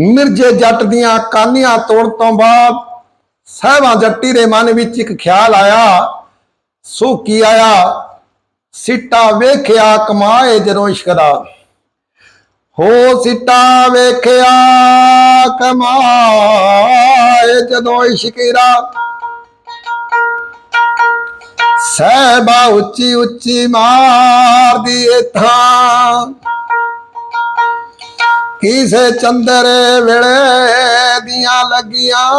ਮਿਰਜੇ ਜੱਟ ਦੀਆਂ ਕਾਨੀਆਂ ਤੋੜਨ ਤੋਂ ਬਾਅਦ ਸਹਿਬਾਂ ਜੱਟੀ ਦੇ ਮਨ ਵਿੱਚ ਇੱਕ ਖਿਆਲ ਆਇਆ। ਸੋ ਕੀ ਆਇਆ? ਸਿੱਟਾ ਵੇਖਿਆ ਕਮਾਏ ਜਦੋਂ ਇਸ਼ਕ ਦਾ। ਹੋ ਸਿੱਟਾ ਵੇਖਿਆ ਕਮਾਏ ਜਦੋਂ ਇਸ਼ਕ ਦਾ। ਸਹਿਬਾ ਉੱਚੀ ਉੱਚੀ ਮਾਰਦੀ ਥਾਂ। ਕਿਸੇ ਚੰਦਰ ਵੇਲੇ ਦੀਆਂ ਲੱਗੀਆਂ।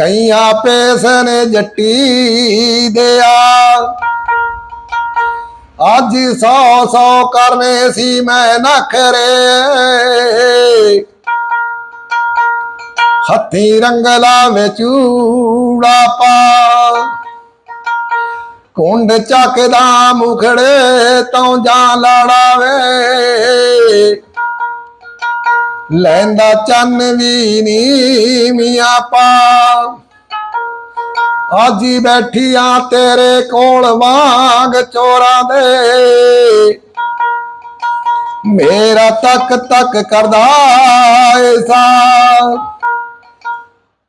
ਗਈਆਂ ਪੇਸਨ ਜੱਟੀ ਦਿਆ। ਅੱਜ ਸੌ ਸੌ ਕਰਨੇ ਸੀ ਮੈਂ ਨਖਰੇ। ਹੱਥੀ ਰੰਗਲਾ ਵਿੱਚ ਚੂੜਾ ਪਾ। ਕੁੰਡ ਚੱਕਦਾ ਮੁਖੜੇ ਤੋਂ ਜਾਂ ਲੜਾਵੇ। ਲੈਂਦਾ ਚੰਨ ਵੀ ਨੀ ਮੀਆਂ ਪਾ ਅੱਜ ਹੀ ਬੈਠੀਆਂ ਤੇਰੇ ਕੋਲ ਵਾਂਗ ਚੋਰਾਂ ਦੇ। ਮੇਰਾ ਤੱਕ ਤੱਕ ਕਰਦਾ ਐਸਾ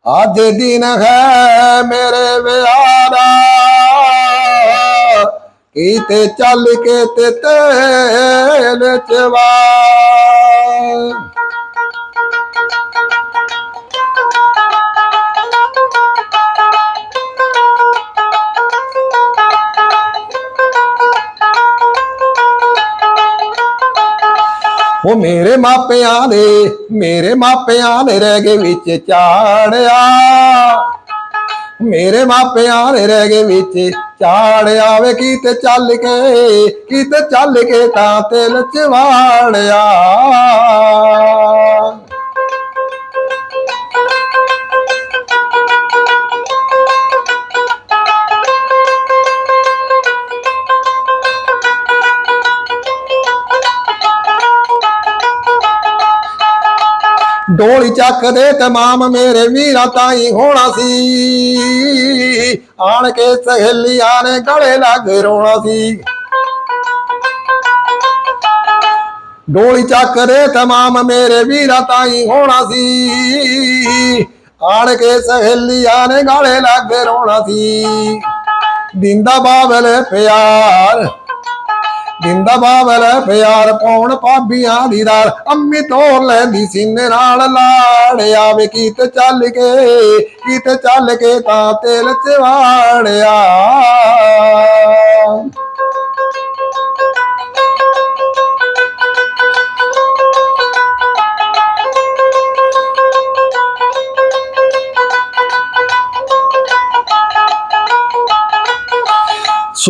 ਅੱਜ ਦਿਨ ਹੈ ਮੇਰੇ ਵਿਆਹ ਦਾ। ਕੀਤੇ ਚੱਲ ਕੇ ਤੇ ਤੇਲ ਚਵਾ ਉਹ ਮੇਰੇ ਮਾਪਿਆਂ ਦੇ, ਮੇਰੇ ਮਾਪਿਆਂ ਦੇ ਰਹਿ ਗਏ ਵਿੱਚ ਚਾੜਿਆ। ਮੇਰੇ ਮਾਪਿਆਂ ਦੇ ਰਹਿ ਗਏ ਵਿੱਚ। ਚਾੜਿਆ ਵੇ ਕੀਤੇ ਚੱਲ ਕੇ, ਕੀਤੇ ਚੱਲ ਕੇ ਤਾਂ ਤੇਲ ਚ ਡੋਲੀ ਚੱਕ ਦੇ ਤਮਾਮ ਮੇਰੇ ਵੀਰਾਂ ਤਾਈ ਹੋਣਾ ਸੀ। ਆਣ ਕੇ ਸਹੇਲੀਆਂ ਨੇ ਗਲੇ ਲੱਗ ਰੋਣਾ ਸੀ। ਡੋਲੀ ਚੱਕਦੇ ਤਮਾਮ ਮੇਰੇ ਵੀਰਾ ਤਾਈ ਹੋਣਾ ਸੀ। ਆਣ ਕੇ ਸਹੇਲੀਆਂ ਨੇ ਗਾਲੇ ਲੱਗ ਰੋਣਾ ਸੀ। ਦਿੰਦਾ ਬਾਬਲ ਪਿਆਰ ਦਿੰਦਾ ਬਾਬਲ ਪਿਆਰ ਪਾਉਣ ਪਾਬੀਆਂ ਦੀ ਦਾਲ। ਅੰਮੀ ਤੋਰ ਲੈਂਦੀ ਸੀਨੇ ਨਾਲ ਲਾੜਿਆ ਵੇ ਕੀਤ ਚੱਲ ਕੇ ਕੀਤ ਚੱਲ ਕੇ ਤਾਂ ਤੇਲ ਚਵਾੜਿਆ।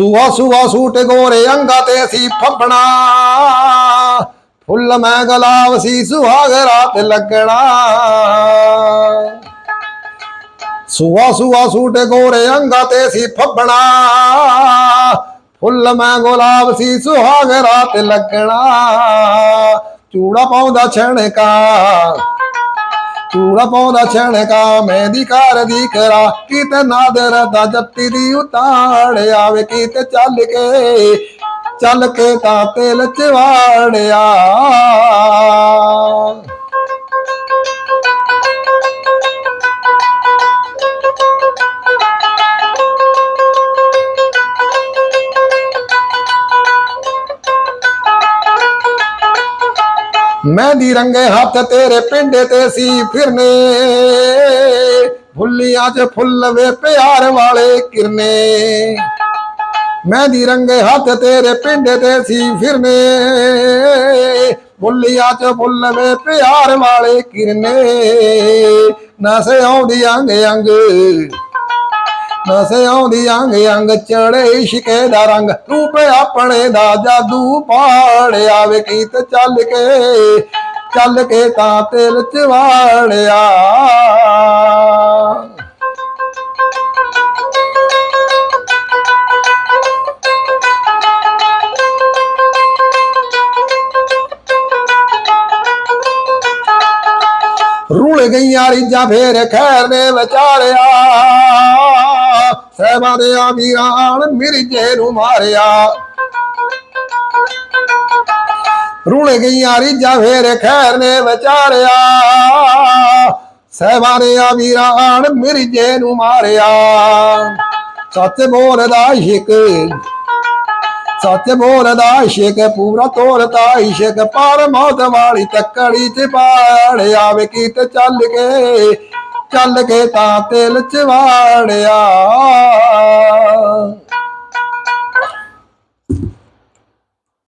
ਸੁਆ ਸੁਆ ਸੂਟ ਗੋਰੇ ਅੰਗਾ ਤੇ ਸੀ ਫੱਬਣਾ ਫੁੱਲ ਮੈਂ ਗੁਲਾਬ ਸੀ ਸੁਹਾਗ ਰਾਤ ਲੱਗਣਾ। ਸੁਆ ਸੁਆ ਸੂਟ ਗੋਰੇ ਅੰਗਾ ਤੇ ਸੀ ਫੱਬਣਾ ਫੁੱਲ ਮੈਂ ਗੁਲਾਬ ਸੀ ਸੁਹਾਗ ਰਾਤ ਲੱਗਣਾ। ਚੂੜਾ ਪਾਉਂਦਾ ਛਣਕਾ ਚੂੜਾ ਪਾਉਂਦਾ ਛਣਕਾ ਮਹਿੰਦੀ ਕਾਰ ਦੀ ਕਰਾ। ਕਿਤੇ ਨਾਦਰ ਦਾ ਜੱਤੀ ਦੀ ਉਤਾੜ ਆਵੇ, ਕਿਤੇ ਚੱਲ ਕੇ ਚੱਲ ਕੇ ਤਾਂ ਤੇਲ ਚਵਾੜਿਆ। ਮਹਿੰਦੀ ਰੰਗੇ ਹੱਥ ਤੇਰੇ ਪਿੰਡੇ ਤੇ ਸੀ ਫਿਰਨੇ। ਫੁੱਲੀਆਂ 'ਚ ਫੁੱਲ ਵੇ ਪਿਆਰ ਵਾਲੇ ਕਿਰਨੇ। ਮਹਿੰਦੀ ਰੰਗੇ ਹੱਥ ਤੇਰੇ ਪਿੰਡੇ ਤੇ ਸੀ ਫਿਰਨੇ। ਫੁੱਲੀਆਂ 'ਚ ਫੁੱਲ ਵੇ ਪਿਆਰ ਵਾਲੇ ਕਿਰਨੇ। ਨਸ ਆਉਂਦੀ ਅੰਗ ਅੰਗ ਨਸ ਆਉਂਦੀ ਅੰਗ ਅੰਗ ਚੜੇ ਇਸ਼ਕੇ ਦਾ ਰੰਗ। ਰੂਪ ਆਪਣੇ ਦਾ ਜਾਦੂ ਪਾੜਿਆ ਵੇ ਕੀਤ ਚੱਲ ਕੇ ਚੱਲ ਕੇ ਤਾਂ ਤੇਲ ਚਵਾੜਿਆ ਰੁਲ ਗਈਆਂ ਰੀਜਾਂ ਫੇਰ ਖੈਰ ਨੇ ਵਿਚਾਰਿਆ। ਸਹਿਬਾਂ ਦੇ ਵੀਰਾਂ ਮਿਰਜੇ ਨੂੰ ਮਾਰਿਆ। ਰੁਣ ਗਈਆਂ ਰੀਜਾਂ ਫੇਰ ਖੈਰ ਨੇ ਵਿਚਾਰਿਆ। ਸਹਿਬਾਨਿਆ ਵੀਰਾਨ ਮਿਰਜੇ ਨੂੰ ਮਾਰਿਆ। ਸੱਚ ਬੋਲਦਾ ਇਸ਼ਕ, ਸੱਚ ਬੋਲਦਾ ਇਸ਼ਕ, ਪੂਰਾ ਤੋਰਦਾ ਇਸ਼ਕ, ਪਰ ਮੌਤ ਵਾਲੀ ਤੱਕੜੀ ਚ ਪਾੜਿਆ ਵੇ ਕੀਤ ਚੱਲ ਕੇ। ਚੱਲ ਕੇ ਤਾਂ ਤੇਲ ਚਵਾੜਿਆ